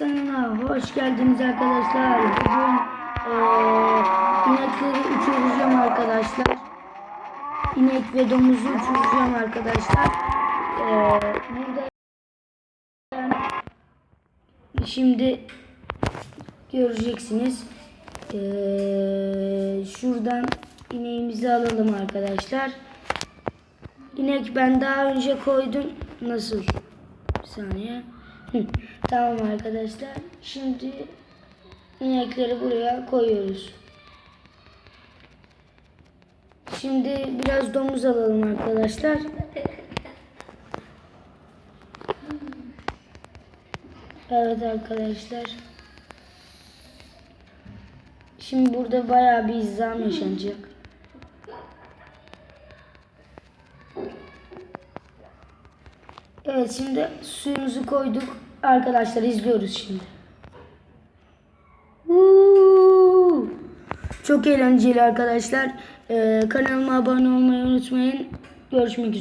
kanalına hoş geldiniz arkadaşlar. Bugün eee inekleri uçuracağım arkadaşlar. İnek ve domuzu uçuracağım arkadaşlar. Eee burada şimdi göreceksiniz. Eee, şuradan ineğimizi alalım arkadaşlar. İnek ben daha önce koydum. Nasıl? Bir saniye. Tamam arkadaşlar. Şimdi inekleri buraya koyuyoruz. Şimdi biraz domuz alalım arkadaşlar. Evet arkadaşlar. Şimdi burada bayağı bir izdiham yaşanacak. Evet şimdi suyumuzu koyduk. Arkadaşlar izliyoruz şimdi. Woo! Çok eğlenceli arkadaşlar. Ee, kanalıma abone olmayı unutmayın. Görüşmek üzere.